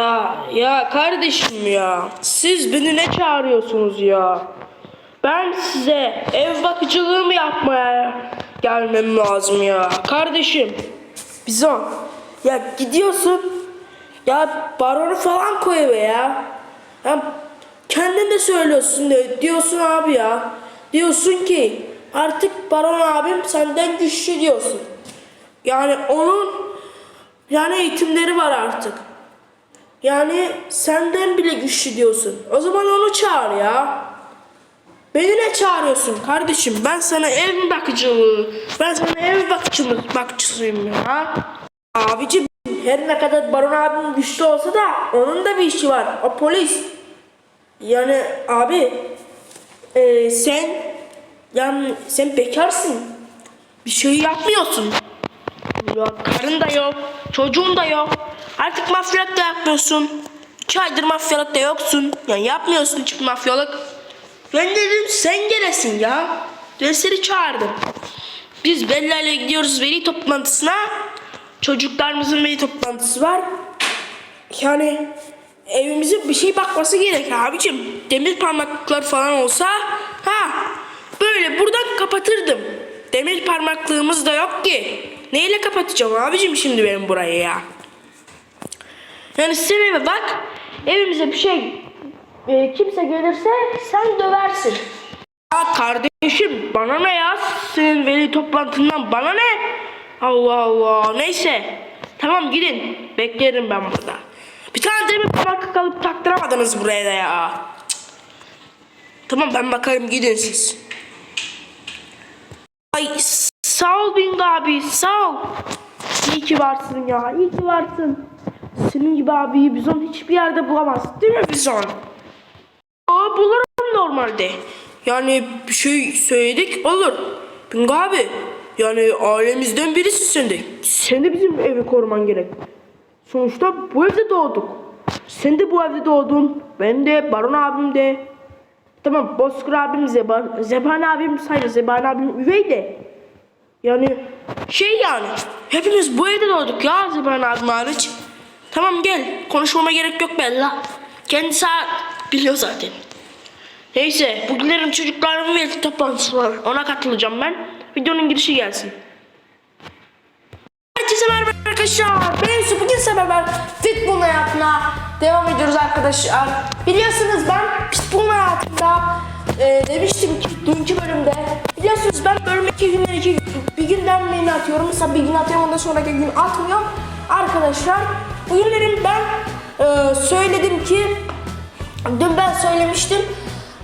Ya, ya kardeşim ya. Siz beni ne çağırıyorsunuz ya? Ben size ev bakıcılığı mı yapmaya gelmem lazım ya? Kardeşim. Bizon. Ya gidiyorsun. Ya baronu falan koy eve ya. Ya kendin de söylüyorsun de, diyorsun abi ya. Diyorsun ki artık baron abim senden güçlü diyorsun. Yani onun yani eğitimleri var artık. Yani senden bile güçlü diyorsun. O zaman onu çağır ya. Beni ne çağırıyorsun kardeşim? Ben sana ev bakıcılığı, ben sana ev bakıcılığı bakıcısıyım ya. Abicim her ne kadar Baron abim güçlü olsa da onun da bir işi var. O polis. Yani abi e, sen yani sen bekarsın. Bir şey yapmıyorsun. Ya karın da yok, çocuğun da yok. Artık mafyalık da yapmıyorsun. İki aydır mafyalık da yoksun. Yani yapmıyorsun hiçbir mafyalık. Ben dedim sen gelesin ya. Ben seni çağırdım. Biz Bella'yla gidiyoruz veli toplantısına. Çocuklarımızın veli toplantısı var. Yani evimize bir şey bakması gerek abicim. Demir parmaklıklar falan olsa ha böyle buradan kapatırdım. Demir parmaklığımız da yok ki. Neyle kapatacağım abicim şimdi benim burayı ya? Yani sen bak. Evimize bir şey e, kimse gelirse sen döversin. Ya kardeşim bana ne ya? Senin veli toplantından bana ne? Allah Allah. Neyse. Tamam gidin. Beklerim ben burada. Bir tane demir parmaklık alıp taktıramadınız buraya da ya. Cık. Tamam ben bakarım gidin siz. Ay sağ ol Bing abi sağ ol. İyi ki varsın ya iyi ki varsın. Senin gibi abiyi Bizon hiçbir yerde bulamaz değil mi Bizon? Aa bulurum normalde. Yani bir şey söyledik olur. Bing abi yani ailemizden birisi sen de. Sen de bizim evi koruman gerek. Sonuçta bu evde doğduk. Sen de bu evde doğdun. Ben de Baron abim de. Tamam Bozkır abim Zeban, Zeban abim sayılır. Zeban abim üvey de. Yani şey yani hepimiz bu evde doğduk ya Zeban abim hariç. Tamam gel konuşmama gerek yok Bella. Kendisi biliyor zaten. Neyse bugünlerin çocuklarımın veli toplantısı var. Ona katılacağım ben. Videonun girişi gelsin. Herkese merhaba arkadaşlar. Ben Yusuf. Bugün size beraber futbol hayatına devam ediyoruz arkadaşlar. Biliyorsunuz ben futbol hayatında e, demiştim ki dünkü bölümde. Biliyorsunuz ben bölüm iki günden iki gün. Bir günden birini atıyorum. Mesela bir gün atıyorum ondan sonraki gün atmıyorum. Arkadaşlar bugünlerim ben e, söyledim ki dün ben söylemiştim.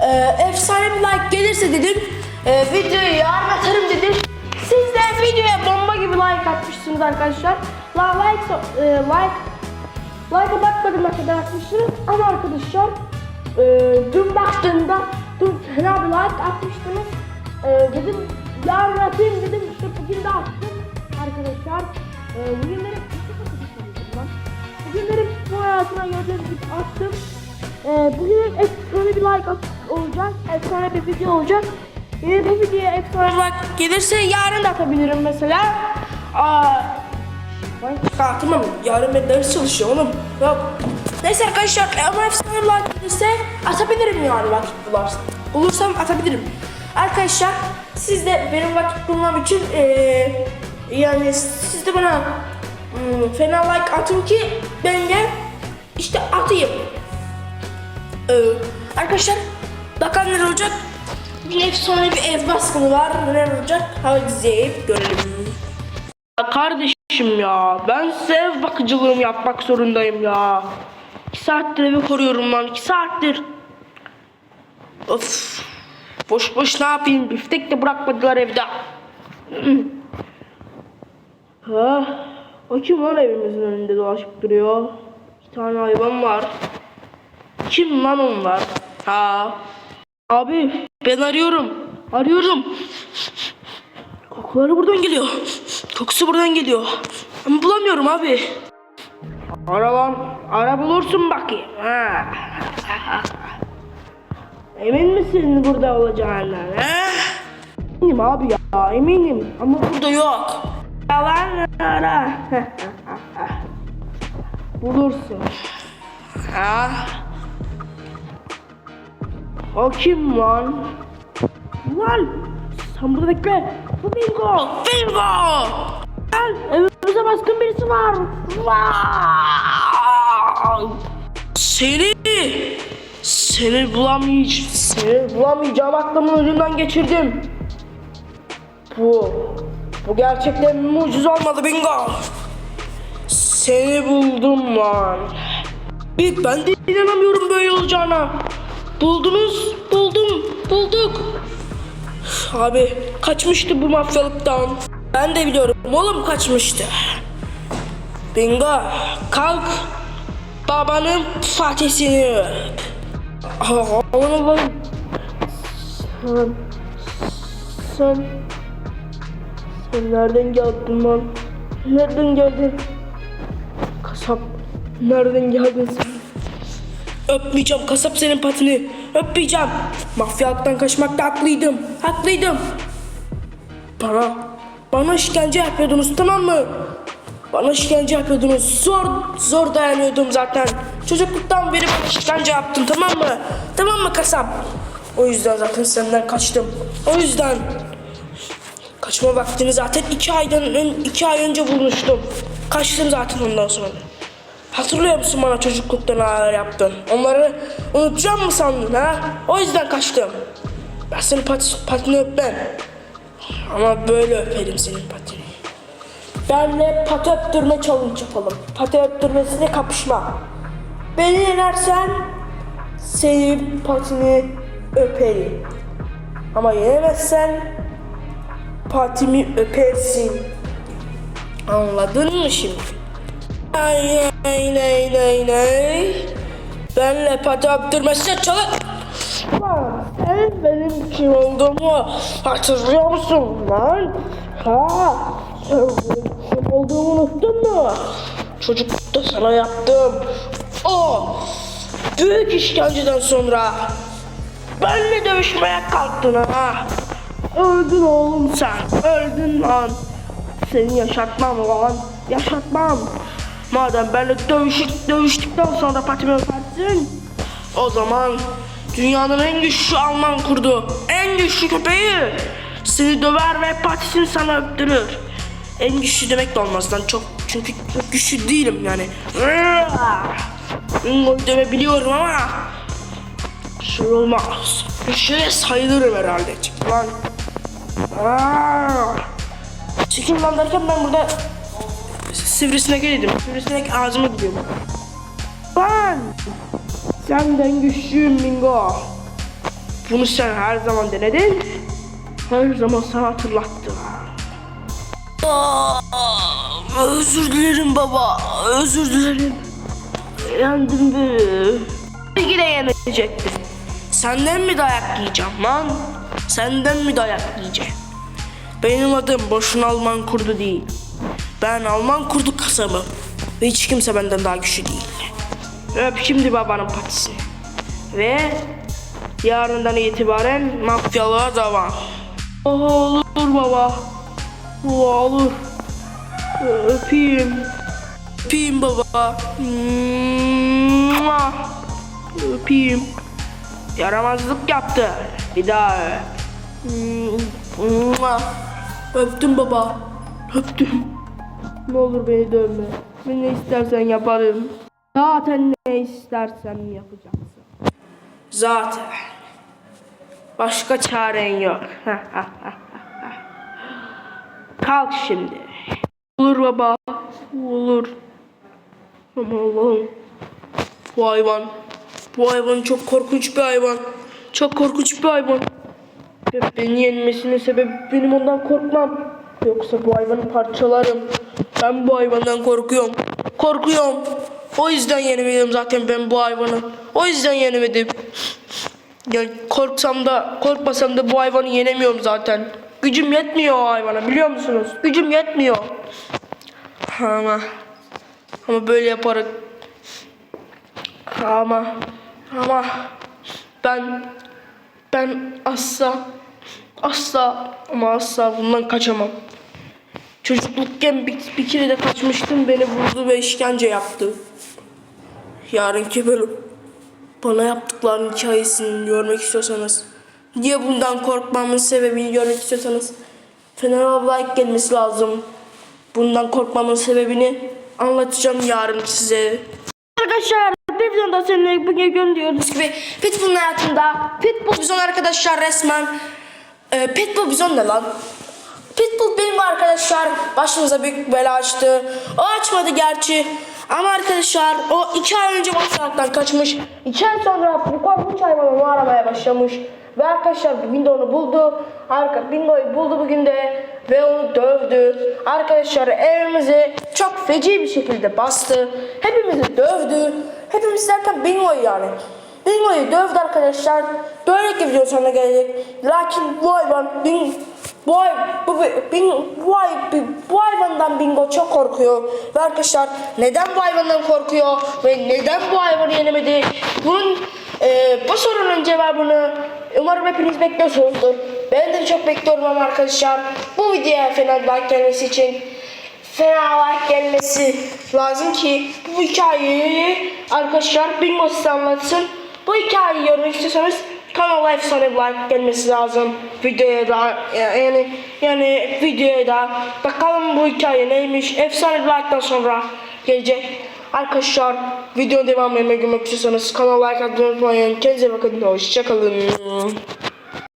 E, efsane bir like gelirse dedim. E, videoyu yarın atarım dedim. Siz de videoya bomba gibi like atmışsınız arkadaşlar. La like so- e, like like'a bakmadım kadar atmışsınız ama arkadaşlar e, dün baktığımda fena bir like atmıştınız. E, dedim yarın atayım dedim işte bugün de attım arkadaşlar. E, bugünleri Bugünleri bu hayatına gördüğünüz gibi attım. Ee, bugün efsane bir like olacak. Efsane bir video olacak. Ee, bu videoya efsane bir like gelirse yarın da atabilirim mesela. Aa, ben yarın ben ders çalışıyorum oğlum. Yok. Neyse arkadaşlar ama efsane like gelirse atabilirim yani vakit bularsam. Bulursam atabilirim. Arkadaşlar siz de benim vakit bulmam için ee, yani siz de bana hmm, fena like atın ki ben de işte atayım. Ee, arkadaşlar bakalım neler olacak. Bir efsane bir ev baskını var. Neler olacak? Hadi izleyip görelim. Kardeşim ya ben size ev bakıcılığım yapmak zorundayım ya. İki saattir evi koruyorum lan iki saattir. Of. Boş boş ne yapayım biftek de bırakmadılar evde. ha, o kim lan evimizin önünde dolaşıp duruyor? İki tane hayvan var. Kim lan onlar? Ha. Abi ben arıyorum. Arıyorum. Kokuları buradan geliyor. Kokusu buradan geliyor. Ama bulamıyorum abi. Ara lan. Ara bulursun bakayım. Ha. Emin misin burada olacağından? Ha? Eminim abi ya eminim. Ama burada yok. Yalan ara. Bulursun. Ha? O kim lan? Lan! Sen burada bekle. Bu bingo! Bingo! Gel! Evimize baskın birisi var. Vay! Seni! Seni bulamayacağım. Seni bulamayacağım. Aklımın ucundan geçirdim. Bu. Bu gerçekten mucize olmadı bingo. Seni buldum lan. Bir ben de inanamıyorum böyle olacağına. Buldunuz, buldum, bulduk. Abi kaçmıştı bu mafyalıktan. Ben de biliyorum oğlum kaçmıştı. Bingo kalk. Babanın fatihsini. Aman Allah'ım. Sen, sen, sen nereden geldin lan? Nereden geldin? Kasap, nereden geldin sen? Öpmeyeceğim kasap senin patini. Öpmeyeceğim. Mafyalıktan kaçmakta haklıydım. Haklıydım. Bana, bana işkence yapıyordunuz tamam mı? Bana işkence yapıyordunuz. Zor, zor dayanıyordum zaten. Çocukluktan beri bana işkence yaptın tamam mı? Tamam mı kasap? O yüzden zaten senden kaçtım. O yüzden. Kaçma vaktini zaten iki aydan ön, iki ay önce bulmuştum. Kaçtım zaten ondan sonra. Hatırlıyor musun bana çocuklukta neler yaptın? Onları unutacağım mı sandın ha? O yüzden kaçtım. Ben senin pat, patini öpmem. Ama böyle öperim senin patini. Benle pati öptürme challenge yapalım. Pati öptürmesine kapışma. Beni yenersen senin patini öperim. Ama yenemezsen patimi öpersin. Anladın mı şimdi? Ay ay nay nay nay. Benle pati öptürmesine çalış. Ulan sen benim kim olduğumu hatırlıyor musun lan? Ha? Sen olduğumu unuttun mu? Çocuklukta sana yaptım. O büyük işkenceden sonra benle dövüşmeye kalktın ha. Öldün oğlum sen. Öldün lan. Seni yaşatmam lan. Yaşatmam. Madem benimle dövüşük, dövüştükten sonra patimi öpersin. O zaman dünyanın en güçlü Alman kurdu. En güçlü köpeği. Seni döver ve patisini sana öptürür. En güçlü demek de olmaz lan çok. Çünkü çok güçlü değilim yani. Bingo'yu dövebiliyorum ama şey olmaz. Şeye sayılırım herhalde. Çık lan. Çekin lan derken ben burada sivrisinek yedim. Sivrisinek ağzıma gidiyor. Ben senden güçlüyüm Bingo. Bunu sen her zaman denedin. Her zaman sana hatırlattım. Aa, özür dilerim baba. Özür dilerim. Yendim be. Yine yenecektim. Senden mi dayak yiyeceğim lan? Senden mi dayak yiyeceğim? Benim adım boşuna Alman kurdu değil. Ben Alman kurdu kasabım. Ve hiç kimse benden daha güçlü değil. Öp şimdi babanın patisini. Ve yarından itibaren mafyalığa devam. Oh, olur baba. Olur. Öpeyim. Öpeyim baba. Öpeyim. Yaramazlık yaptı. Bir daha öp. Öptüm baba. Öptüm. Ne olur beni dövme. Ben ne istersen yaparım. Zaten ne istersen yapacaksın. Zaten. Başka çaren yok. Kalk şimdi. Olur baba. Olur. Ama Allah'ım. Bu hayvan. Bu hayvan çok korkunç bir hayvan. Çok korkunç bir hayvan. Ve beni yenmesinin sebebi benim ondan korkmam. Yoksa bu hayvanı parçalarım. Ben bu hayvandan korkuyorum. Korkuyorum. O yüzden yenemedim zaten ben bu hayvanı. O yüzden yenemedim. Yani korksam da korkmasam da bu hayvanı yenemiyorum zaten. Gücüm yetmiyor o hayvana biliyor musunuz? Gücüm yetmiyor. Ama ama böyle yaparak ama ama ben ben asla asla ama asla bundan kaçamam. Çocuklukken bir, bir kere de kaçmıştım beni vurdu ve işkence yaptı. yarınki bölüm bana yaptıklarının hikayesini görmek istiyorsanız niye bundan korkmamın sebebini görmek istiyorsanız Fener like gelmesi lazım. Bundan korkmamın sebebini anlatacağım yarın size. Arkadaşlar bir videoda seninle bugün gönderiyoruz gibi Pitbull'un hayatında Pitbull bizon arkadaşlar resmen e, Pitbull bizon ne lan? Pitbull benim arkadaşlar başımıza büyük bela açtı. O açmadı gerçi. Ama arkadaşlar o iki ay önce hastalıktan kaçmış. İki ay sonra bu korkunç hayvanı aramaya başlamış. Ve arkadaşlar Bingo onu buldu. Arka, Bingo'yu buldu bugün de. Ve onu dövdü. Arkadaşlar evimizi çok feci bir şekilde bastı. Hepimizi dövdü. Hepimiz derken Bingo'yu yani. Bingo'yu dövdü arkadaşlar. Böylelikle video sonuna gelecek. Lakin bu hayvan Bingo bu, hay, bu, bin, bu, hay, bu hayvandan Bingo çok korkuyor. Ve arkadaşlar neden bu hayvandan korkuyor ve neden bu hayvanı yenemedi? Bunun e, bu sorunun cevabını umarım hepiniz bekliyorsunuzdur. Ben de çok bekliyorum ama arkadaşlar bu videoya fena like gelmesi için fena like gelmesi lazım ki bu hikayeyi arkadaşlar Bingo size anlatsın. Bu hikayeyi görmek istiyorsanız kanala efsane bir like gelmesi lazım. Videoya da yani yani videoya da bakalım bu hikaye neymiş. Efsane bir like'dan sonra gelecek. Arkadaşlar video devamını görmek istiyorsanız kanala like atmayı unutmayın. Kendinize bakın. Hoşçakalın.